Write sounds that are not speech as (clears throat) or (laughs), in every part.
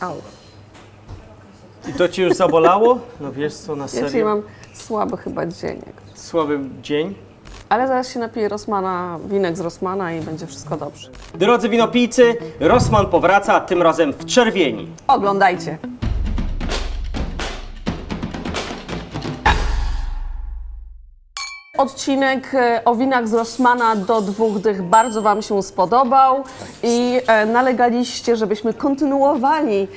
Au. I to ci już zabolało? No wiesz co, na Ja dzisiaj serio? mam słaby chyba dzień. jakoś. Słaby dzień. Ale zaraz się napiję Rosmana, winek z Rosmana i będzie wszystko dobrze. Drodzy winopijcy, Rossmann powraca, tym razem w czerwieni. Oglądajcie. Odcinek e, o winach z Rossmana do dwóch dych bardzo Wam się spodobał i e, nalegaliście, żebyśmy kontynuowali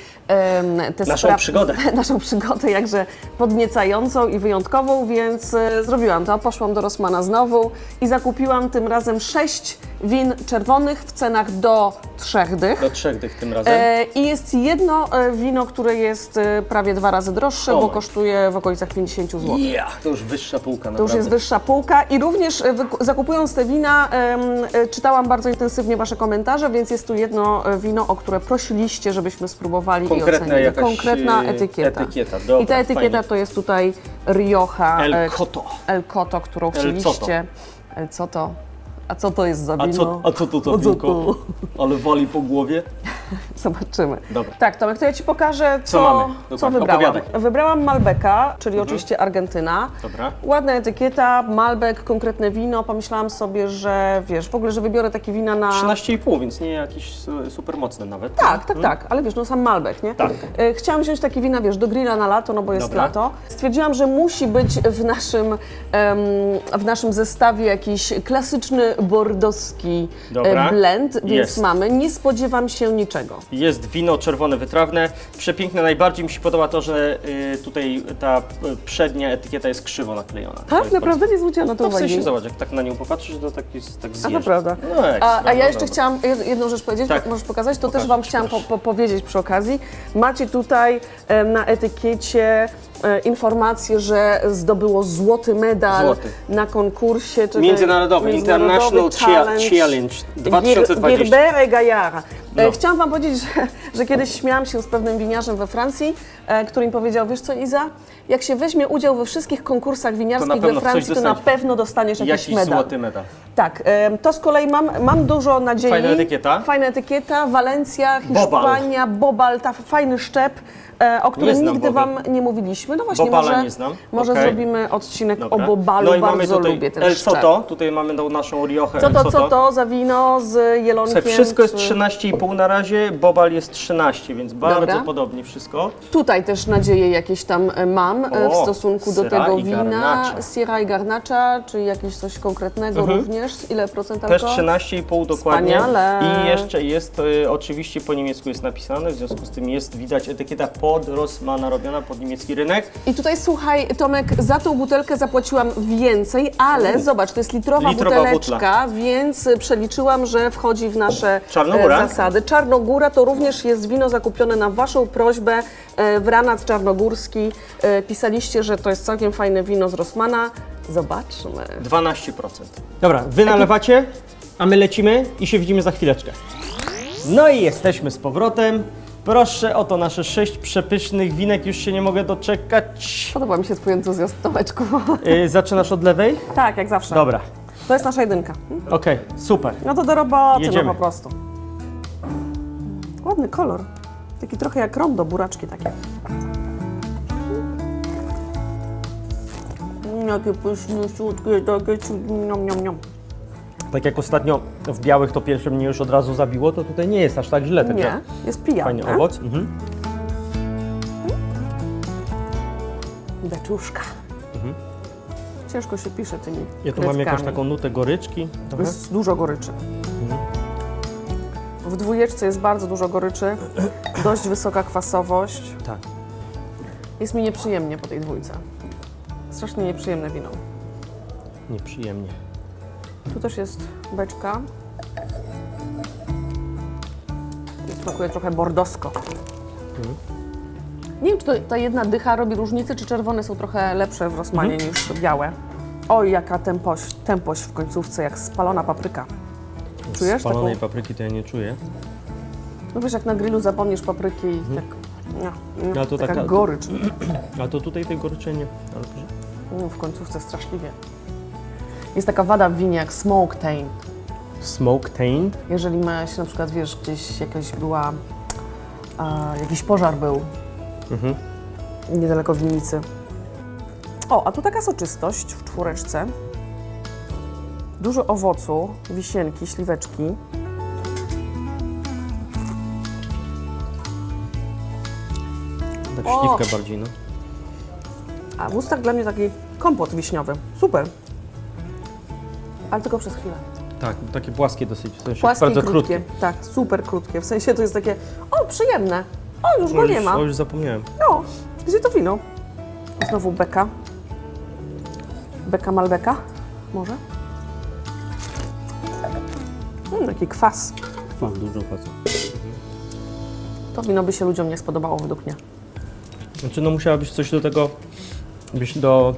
tę Naszą przygodę. (laughs) naszą przygodę jakże podniecającą i wyjątkową, więc e, zrobiłam to. Poszłam do Rossmana znowu i zakupiłam tym razem sześć win czerwonych w cenach do trzech dych. Do trzech dych tym razem. I jest jedno wino, które jest prawie dwa razy droższe, O bo kosztuje w okolicach 50 zł. Ja, to już wyższa półka, To naprawdę. już jest wyższa półka i również e, zakupując te wina e, czytałam bardzo intensywnie Wasze komentarze, więc jest tu jedno e, wino, o które prosiliście, żebyśmy spróbowali Konkretna i ocenili. Konkretna etykieta. etykieta, dobra, I ta etykieta fajnie. to jest tutaj Rioja El Coto. El Coto, którą El chcieliście. El Coto. A co to jest za A wino? co, a co to za A winko? Ale wali po głowie? (laughs) Zobaczymy. Dobra. Tak, Tomek, to ja Ci pokażę, co, Co mamy? co Dokładnie, wybrałam. opowiadaj. Mhm. Wybrałam Malbeka, czyli oczywiście Argentyna. Dobra. Ładna etykieta, Malbec, konkretne wino. Pomyślałam sobie, że wiesz, w ogóle, że wybiorę takie wina na... 13,5, więc nie jakieś su- super mocne nawet. Tak, tak, tak, ale wiesz, no sam Malbec, nie? Tak. E, Chciałam wziąć takie wina, wiesz, do grilla na lato, no bo jest Dobra. lato. Stwierdziłam, że musi być w naszym, em, w naszym zestawie jakiś klasyczny bordowski e, Dobra. blend, więc Jest. mamy. Nie spodziewam się niczego. Jest wino czerwone wytrawne, przepiękne. Najbardziej mi się podoba to, że y, tutaj ta y, przednia etykieta jest krzywo naklejona. To Tak, jest naprawdę nie zwróciłam na to bardzo... No w uwagi. sensie, zobacz, jak tak na nią popatrzysz, to tak jest tak A zjeżdża. prawda. No, ekstra, A, a ja no jeszcze dobra. chciałam jed- jedną rzecz powiedzieć, Tak. możesz pokazać, to Pokaż, też Wam chciałam po, proszę. po, powiedzieć przy okazji. Macie tutaj e, na etykiecie e, informację, że zdobyło złoty medal Złoty. na konkursie. czekaj, Międzynarodowy, International Challenge, Challenge 2020. Gerbere Gaillard. E, No. Chciałam Wam powiedzieć, że, że kiedyś śmiałam się z pewnym winiarzem we Francji, e, który mi powiedział, wiesz co Iza, jak się weźmie udział we wszystkich konkursach winiarskich we coś Francji, to na dostaniesz. pewno dostaniesz jakiś, Jakiś medal. złoty medal. Tak, em, to z kolei mam, mam dużo nadziei. Fajna etykieta. Fajna etykieta, Walencja, Bobal. Hiszpania, Bobal, ta fajny szczep, e, o którym znam nigdy Bobal. Wam nie mówiliśmy. No właśnie, Bobala może, nie znam. może Okej. zrobimy odcinek Dobra. o Bobalu, no i mamy bardzo tutaj lubię ten El szczep. Soto, tutaj mamy tą naszą Riochę Co El to, Soto. co to za wino z jelonkiem? Słuchaj, wszystko jest czy- 13,5 na razie, Bobal jest 13, więc bardzo Dobra. podobnie wszystko. Tutaj też nadzieje jakieś tam e, mam e, w O, stosunku do Syrah tego i wina. Garnacha. Sierra i Garnacza, czy jakieś coś konkretnego również? Ile procent Mhm. Też alko? 13,5 dokładnie. Wspaniale. I jeszcze jest, y, oczywiście po niemiecku jest napisane, w związku z tym jest widać etykieta pod Rossmana robiona pod niemiecki rynek. I tutaj słuchaj, Tomek, za tą butelkę zapłaciłam więcej, ale zobacz, to jest litrowa, Litrowa buteleczka, więc y, przeliczyłam, że wchodzi w nasze Czarnogóra? e, Czarnogóra to również jest wino zakupione na Waszą prośbę e, w Ranac Czarnogórski. E, pisaliście, że to jest całkiem fajne wino z Rossmana. Zobaczmy. 12%. Dobra, wy nalewacie, a my lecimy i się widzimy za chwileczkę. No i jesteśmy z powrotem. Proszę, oto nasze sześć przepysznych winek, już się nie mogę doczekać. Podoba mi się Twój entuzjazm, Tomeczku. Y, zaczynasz od lewej? tak, jak zawsze. Dobra, To jest nasza jedynka. okej, super. No to do roboty, Jedziemy. no po prostu. Ładny kolor. Taki trochę jak rondo, buraczki takie. Jakie pyszniutkie, takie niom, niom, niom. Tak jak ostatnio w białych to pierwsze mnie już od razu zabiło, to tutaj nie jest aż tak źle. Także Nie, jest pijany. Fajny owoc. Mhm. Beczuszka. Ciężko się pisze tymi Ja tu mam jakąś taką nutę goryczki. Trochę. Jest dużo goryczy. W dwójeczce jest bardzo dużo goryczy, dość wysoka kwasowość. Tak. Jest mi nieprzyjemnie po tej dwójce. Strasznie nieprzyjemne wino. Nieprzyjemnie. Tu też jest beczka. Smakuje trochę bordosko. Nie wiem, czy to, ta jedna dycha robi różnicę, czy czerwone są trochę lepsze w Rosmanie niż białe. Oj, jaka tempość, tempość w końcówce, jak spalona papryka. Czujesz Spalonej taką? papryki to ja nie czuję. No wiesz, jak na grillu zapomnisz papryki i tak... Nie, nie, No to taka taka- gorycz. (clears throat) A to tutaj tej goryczy nie. Ale proszę. Mm, w końcówce straszliwie. Jest taka wada w winie jak smoke taint. Smoke taint. Jeżeli ma się na przykład, wiesz, gdzieś jakaś była a, jakiś pożar był niedaleko winnicy. O, a tu taka soczystość w czwóreczce. Dużo owocu, wisienki, śliweczki. Tak O! śliwkę bardziej, no. A w ustach dla mnie taki kompot wiśniowy. Super. Ale tylko przez chwilę. Tak, takie płaskie dosyć, w sensie Płaskie bardzo krótkie. krótkie. Tak, super krótkie. W sensie to jest takie, o, przyjemne. O, już go nie ma. o, już zapomniałem. No, gdzie to wino? Znowu beka. Beka Malbeka? Może? Mm, taki kwas. Mam dużo kwasu. To wino by się ludziom nie spodobało według mnie. Znaczy, no musiałabyś coś do tego, byś do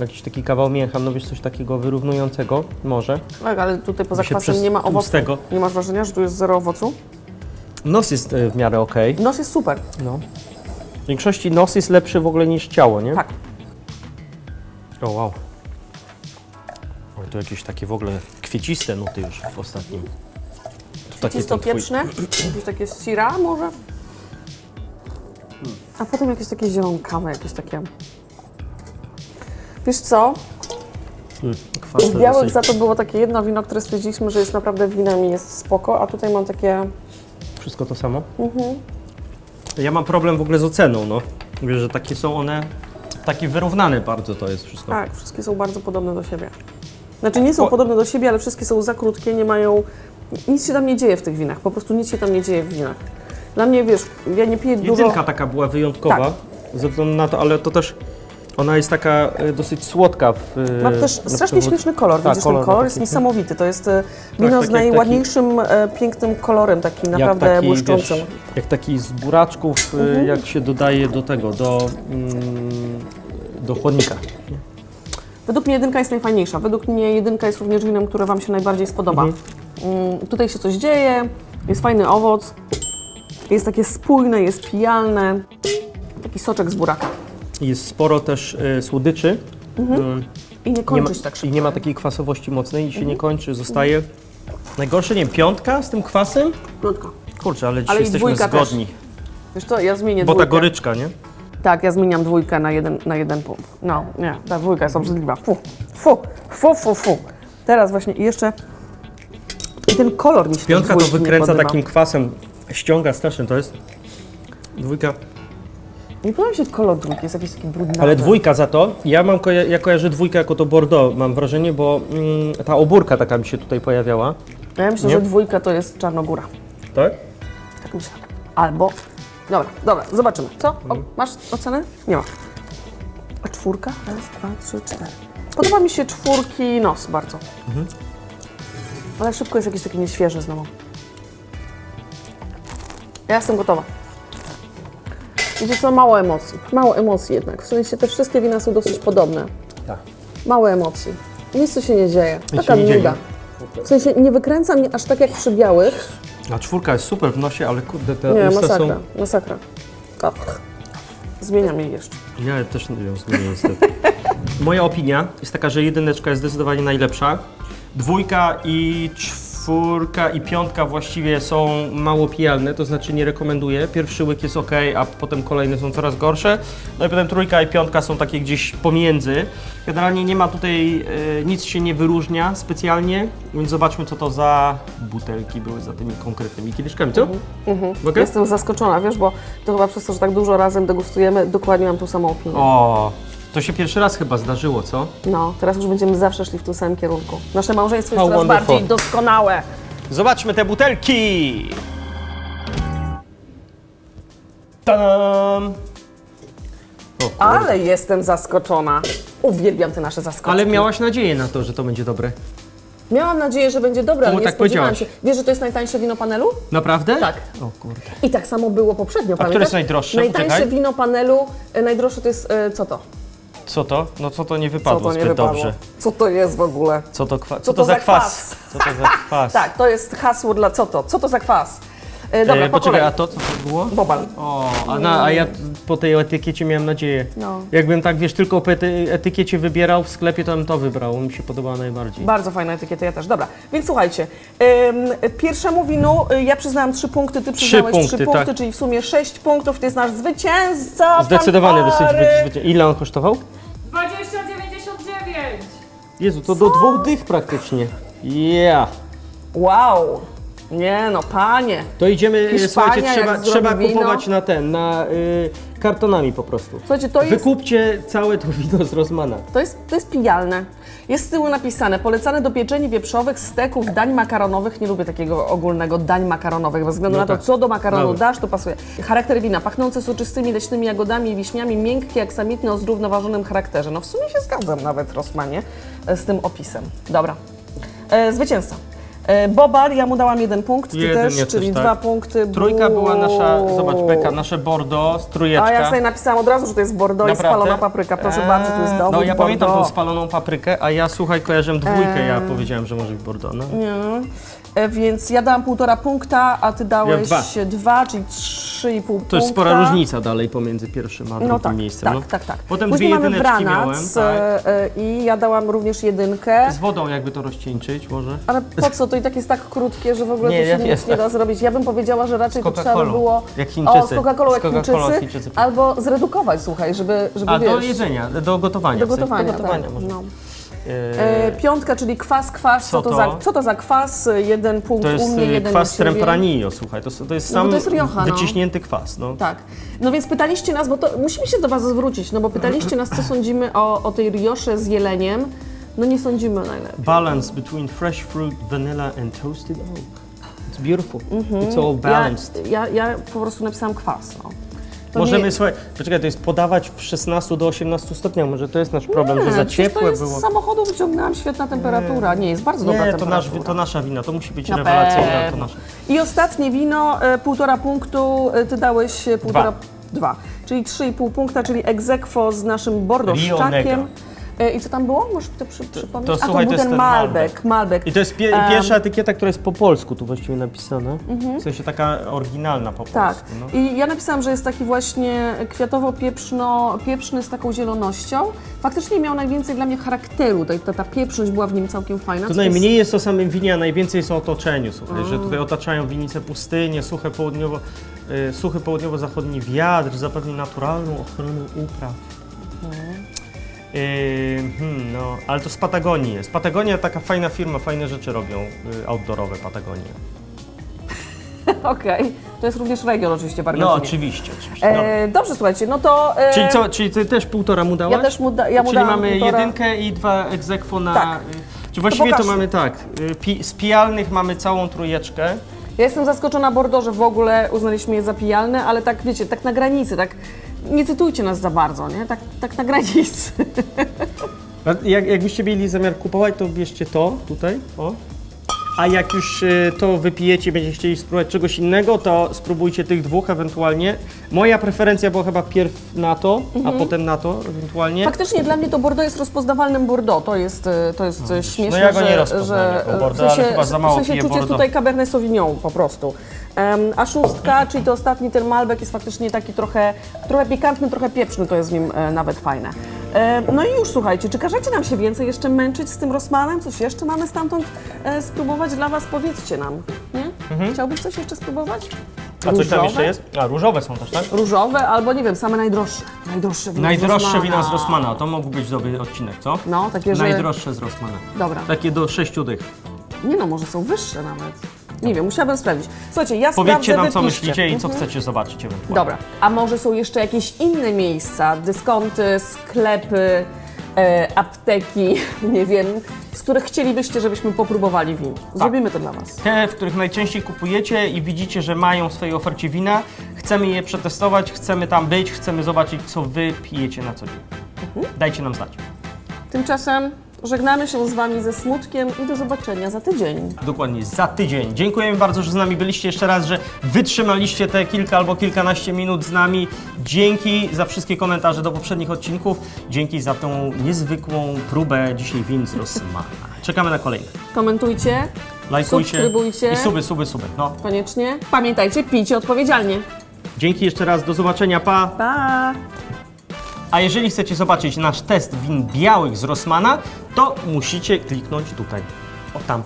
jakiś taki kawał mięcha, no wiesz, coś takiego wyrównującego, może. Tak, ale tutaj poza się kwasem przez nie ma owocu. tłustego- Nie masz wrażenia, że tu jest zero owocu? Nos jest e, w miarę okej. Nos jest super. No. W większości nos jest lepszy w ogóle niż ciało, nie? Tak. O, wow. Oj, to jakieś takie w ogóle kwieciste nuty już w ostatnim. To taki ten twój- pieczne, (clears throat) jakieś takie sira może. A potem jakieś takie zielonkawe, jakieś takie... Wiesz co? Mm, Z białych za to było takie jedno wino, które stwierdziliśmy, że jest naprawdę winami, jest spoko, a tutaj mam takie... Wszystko to samo? Mhm. Ja mam problem w ogóle z oceną, no. Wiesz, że takie są one, takie wyrównane bardzo to jest wszystko. Tak, wszystkie są bardzo podobne do siebie. Znaczy nie są O. podobne do siebie, ale wszystkie są za krótkie, nie mają... Nic się tam nie dzieje w tych winach, po prostu nic się tam nie dzieje w winach. Dla mnie, wiesz, ja nie piję dużo... Jedynka taka była wyjątkowa, Tak. ze względu na to, ale to też, ona jest taka e, dosyć słodka w... e, Ma też na strasznie przykład- śmieszny kolor, Tak, widzisz, kolor ten kolor jest taki- niesamowity. To jest e, wino tak z jak najładniejszym, e, pięknym kolorem, taki jak naprawdę taki, błyszczącym. Wiesz, jak taki z buraczków, e, Mhm. jak się dodaje do tego, do, mm, do chłodnika. Według mnie jedynka jest najfajniejsza. Według mnie jedynka jest również winem, które Wam się najbardziej spodoba. Mhm. Mm, tutaj się coś dzieje, jest fajny owoc, jest takie spójne, jest pijalne. Taki soczek z buraka. Jest sporo też e, słodyczy. Mm, I nie Nie ma, kończy się tak I szybko. nie ma takiej kwasowości mocnej i się Mhm. nie kończy, zostaje. Najgorsze, nie wiem, piątka z tym kwasem? Krótko. Kurczę, ale dzisiaj Ale i jesteśmy dwójka też. zgodni. Wiesz co, ja zmienię Bo ta dwójkę. goryczka, nie? Tak, ja zmieniam dwójkę na jeden, na jeden punkt. No, nie, ta dwójka jest obrzydliwa. Fu, fu, fu, fu, fu. Teraz właśnie i jeszcze... I ten kolor mi się Piątka to wykręca takim kwasem, ściąga strasznie, to jest. Dwójka. Nie podoba mi się kolor dwójki, jest jakiś taki brudny. Ale dwójka za to, ja mam koja ja kojarzę dwójkę jako to Bordeaux, mam wrażenie, bo mm, ta obórka taka mi się tutaj pojawiała. Ja myślę, Nie? że dwójka to jest Czarnogóra. Tak? Tak myślę. Albo... Dobra, dobra, zobaczymy. Co? O, Mhm. masz ocenę? Nie ma. A czwórka? Raz, dwa, trzy, cztery. Podoba mi się czwórki nos bardzo. Mhm. Ale szybko jest jakiś taki nieświeży znowu. Ja jestem gotowa. Wiecie co? Mało emocji. Mało emocji jednak. W sensie te wszystkie wina są dosyć podobne. Tak. Mało emocji. Nic tu się nie dzieje. Taka się nie dzieje. nuda. W sensie nie wykręca mnie aż tak jak przy białych. A czwórka jest super w nosie, ale kurde, te Nie, usta masakra, są... masakra. Ach. Zmieniam jej jeszcze. Ja też nie wiem, zmienię niestety. Moja opinia jest taka, że jedyneczka jest zdecydowanie najlepsza. Dwójka i czwórka i piątka właściwie są mało pijalne, to znaczy nie rekomenduję. Pierwszy łyk jest ok, a potem kolejne są coraz gorsze. No i potem trójka i piątka są takie gdzieś pomiędzy. Generalnie nie ma tutaj, e, nic się nie wyróżnia specjalnie, więc zobaczmy co to za butelki były za tymi konkretnymi kieliszkami, co? Mogę? Jestem zaskoczona, wiesz, bo to chyba przez to, że tak dużo razem degustujemy, dokładnie mam tą samą opinię. O, to się pierwszy raz chyba zdarzyło, co? No, teraz już będziemy zawsze szli w tym samym kierunku. Nasze małżeństwo jest How coraz wonderful. bardziej doskonałe. Zobaczmy te butelki! Tadam! O, kurde. Ale jestem zaskoczona. Uwielbiam te nasze zaskoczki. Ale miałaś nadzieję na to, że to będzie dobre. Miałam nadzieję, że będzie dobre, ale Czemu nie tak spodziewałam się. powiedziałaś? Wiesz, że to jest najtańsze wino panelu? Naprawdę? Tak. O kurde. I tak samo było poprzednio, A które pamiętasz? jest najdroższe? Najtańsze Poczekaj. wino panelu, e, najdroższe to jest, e, co to? Co to? No co to nie Co wypadło to nie zbyt wypadło? dobrze. Co to jest w ogóle? Co to, kwa... co Co to za kwas? Co to za kwas? (laughs) Tak, to jest hasło dla co to? Co to za kwas? E, dobra, E, po poczekaj, kolei. a to co to było? Bobal. O, a, na, a ja po tej etykiecie miałem nadzieję. No. Jakbym tak, wiesz, tylko po ety- etykiecie wybierał w sklepie, to bym to wybrał. Mi się podobała najbardziej. Bardzo fajna etykieta, ja też. Dobra, więc słuchajcie, ym, pierwszemu winu y, ja przyznałam trzy punkty, ty przyznałeś punkty, trzy punkty, tak. czyli w sumie sześć punktów, to jest nasz zwycięzca. Zdecydowanie dosyć fanfary. Ile on kosztował? 20,99! Jezu, to do dwóch dych praktycznie. Yeah. Wow, nie no, panie. To idziemy, Hiszpania, słuchajcie, jak trzeba, zrobi trzeba wino. kupować na ten, na y, kartonami po prostu. Słuchajcie, to jest, Wykupcie całe to wino z Rosmana. to jest, to jest pijalne. Jest z tyłu napisane, polecane do pieczeni wieprzowych, steków, dań makaronowych. Nie lubię takiego ogólnego dań makaronowych, bez względu No na to, tak. co do makaronu Dobra. dasz, to pasuje. Charakter wina, pachnące soczystymi leśnymi jagodami i wiśniami, miękkie, aksamitne, o zrównoważonym charakterze. No w sumie się zgadzam nawet, Rosmanie, e, z tym opisem. Dobra. E, zwycięzca. E, Bobar, ja mu dałam jeden punkt, ty Jeden, też, ja też, czyli tak. dwa punkty. Trójka była nasza, zobacz. Beka, nasze Bordeaux, strujeczka. A ja sobie napisałam od razu, że to jest Bordeaux i Naprawdę? spalona papryka. Proszę bardzo, to jest Eee, dowód No ja pamiętam tą Bordeaux. spaloną paprykę, a ja słuchaj, kojarzyłem dwójkę, ja Eee. powiedziałem, że może być Bordeaux. No. Nie. E, Więc ja dałam półtora punkta, a ty dałeś dwa. dwa, czyli trzy i pół punkta. To jest spora różnica dalej pomiędzy pierwszym a drugim No tak, miejscem. tak, no. tak, tak. Potem Później dwie mamy jedyneczki Branac miałem, tak. e, e, i ja dałam również jedynkę. Z wodą jakby to rozcieńczyć może. Ale po co? To i tak jest tak krótkie, że w ogóle Nie, tu się ja nic wiem. nie da zrobić. Ja bym powiedziała, że raczej Z to trzeba by Coca-Colą, było... jak Chińczycy. O, z Coca-Colą jak Z Coca-Colą Chińczycy, jak Chińczycy. albo zredukować, słuchaj, żeby, żeby A wiesz... do jedzenia, do gotowania. Do w sensie, gotowania, do gotowania tak. może. No. Eee, E, piątka, czyli kwas, kwas. Co, Co to, za, co to za kwas? Jeden punkt to jest u mnie, y, jeden kwas. Tempranillo, słuchaj, to, to jest No sam to jest Rioja, no. wyciśnięty kwas. No. Tak. No więc pytaliście nas, bo to musimy się do Was zwrócić, no bo pytaliście nas, co sądzimy o, o tej riosze z jeleniem. No nie sądzimy najlepiej. Balance between fresh fruit, vanilla and toasted oak. It's beautiful. It's all Ja, balanced. ja, ja po prostu napisałam kwas. No. To Możemy, nie, słuchaj, poczekaj, to jest podawać w 16 do 18 stopniach, może to jest nasz problem, że za ciepłe to jest było. z samochodu wyciągnęłam, świetna temperatura. Nie, jest bardzo dobra Nie, to, temperatura. nasz, to nasza wina, to musi być Na rewelacyjna, to pewno. nasza. I ostatnie wino, e, półtora punktu, e, ty dałeś e, półtora... Dwa. Czyli trzy i pół punkta, czyli egzekwo z naszym Rio bordoszczakiem. E, I co tam było? Możesz to przy, przypomnieć? to A to słuchaj, był to jest ten ten Malbec. Malbec. I to jest pie, Em, pierwsza etykieta, która jest po polsku tu właściwie napisana. W sensie taka oryginalna po Tak. polsku. No. I ja napisałam, że jest taki właśnie kwiatowo-pieprzno-pieprzny z taką zielonością. Faktycznie miał najwięcej dla mnie charakteru. Ta, ta, ta pieprzność była w nim całkiem fajna. To Co jest- najmniej jest o samym winie, a najwięcej jest o otoczeniu, słuchaj, że Mm. tutaj otaczają winnice pustynie, suche południowo, y, suchy południowo-zachodni wiatr zapewni naturalną ochronę upraw. Y, hmm, no, ale to z Patagonii jest. Patagonia taka fajna firma, fajne rzeczy robią, y, outdoorowe Patagonia. (laughs) Okej. To jest również region oczywiście w No Argentynie. oczywiście, oczywiście. Dobra. E, dobrze, słuchajcie, no to... E, Czyli co, czyli ty też półtora mu dałaś? Ja też mu, da, ja mu Czyli dałam mamy półtora. jedynkę i dwa egzekwo na... Tak. y, Czy właściwie to mamy tak, y, pi, z pijalnych mamy całą trójeczkę. Ja jestem zaskoczona Bordeaux, że w ogóle uznaliśmy je za pijalne, ale tak wiecie, tak na granicy, tak... Nie cytujcie nas za bardzo, nie? Tak, tak na granicy. A Jak, jakbyście mieli zamiar kupować, to bierzcie to tutaj, o. A jak już y, to wypijecie, będziecie chcieli spróbować czegoś innego, to spróbujcie tych dwóch ewentualnie. Moja preferencja była chyba pierw na to, a potem na to ewentualnie. Faktycznie dla mnie to Bordeaux jest rozpoznawalnym Bordeaux. To jest, e, to jest e, śmieszne, No ja go nie że, jako Bordeaux, w sensie, ale chyba za mało w sensie piję czuć jest Bordeaux. tutaj Cabernet Sauvignon po prostu. A szóstka, czyli to ostatni ten Malbec jest faktycznie taki trochę, trochę pikantny, trochę pieprzny, to jest w nim e, nawet fajne. No i już słuchajcie, czy każecie nam się więcej jeszcze męczyć z tym Rosmanem? Coś jeszcze mamy stamtąd e, spróbować dla Was? Powiedzcie nam, nie? Chciałbyś coś jeszcze spróbować? Mhm. A coś tam jeszcze jest? A różowe są też, tak? Różowe albo nie wiem, same najdroższe. Najdroższe wino z Najdroższe Rossmana. wina z Rossmana, to mógł być dobry odcinek, co? No, takie, że... Najdroższe z Rossmana. Dobra. Takie do sześciu dych. Nie no, może są wyższe nawet. Nie wiem, musiałabym sprawdzić. Słuchajcie, ja Powiedzcie sprawdzę, nam, co wypiszcie. myślicie i co Mhm. chcecie zobaczyć ewentualnie. Dobra, a może są jeszcze jakieś inne miejsca, dyskonty, sklepy, e, apteki, (laughs) nie wiem, z których chcielibyście, żebyśmy popróbowali win. Zrobimy to dla Was. Te, w których najczęściej kupujecie i widzicie, że mają w swojej ofercie wina, chcemy je przetestować, chcemy tam być, chcemy zobaczyć, co wy pijecie na co dzień. Mhm. Dajcie nam znać. Tymczasem żegnamy się z Wami ze smutkiem i do zobaczenia za tydzień. Dokładnie, za tydzień. Dziękujemy bardzo, że z nami byliście jeszcze raz, że wytrzymaliście te kilka albo kilkanaście minut z nami. Dzięki za wszystkie komentarze do poprzednich odcinków. Dzięki za tą niezwykłą próbę dzisiaj win z Rossmana. Czekamy na kolejne. Komentujcie, Lajkujcie. Subskrybujcie. I suby, suby, suby. No. Koniecznie. Pamiętajcie, pijcie odpowiedzialnie. Dzięki jeszcze raz, do zobaczenia, pa! Pa! A jeżeli chcecie zobaczyć nasz test win białych z Rossmana, to musicie kliknąć tutaj. O tam.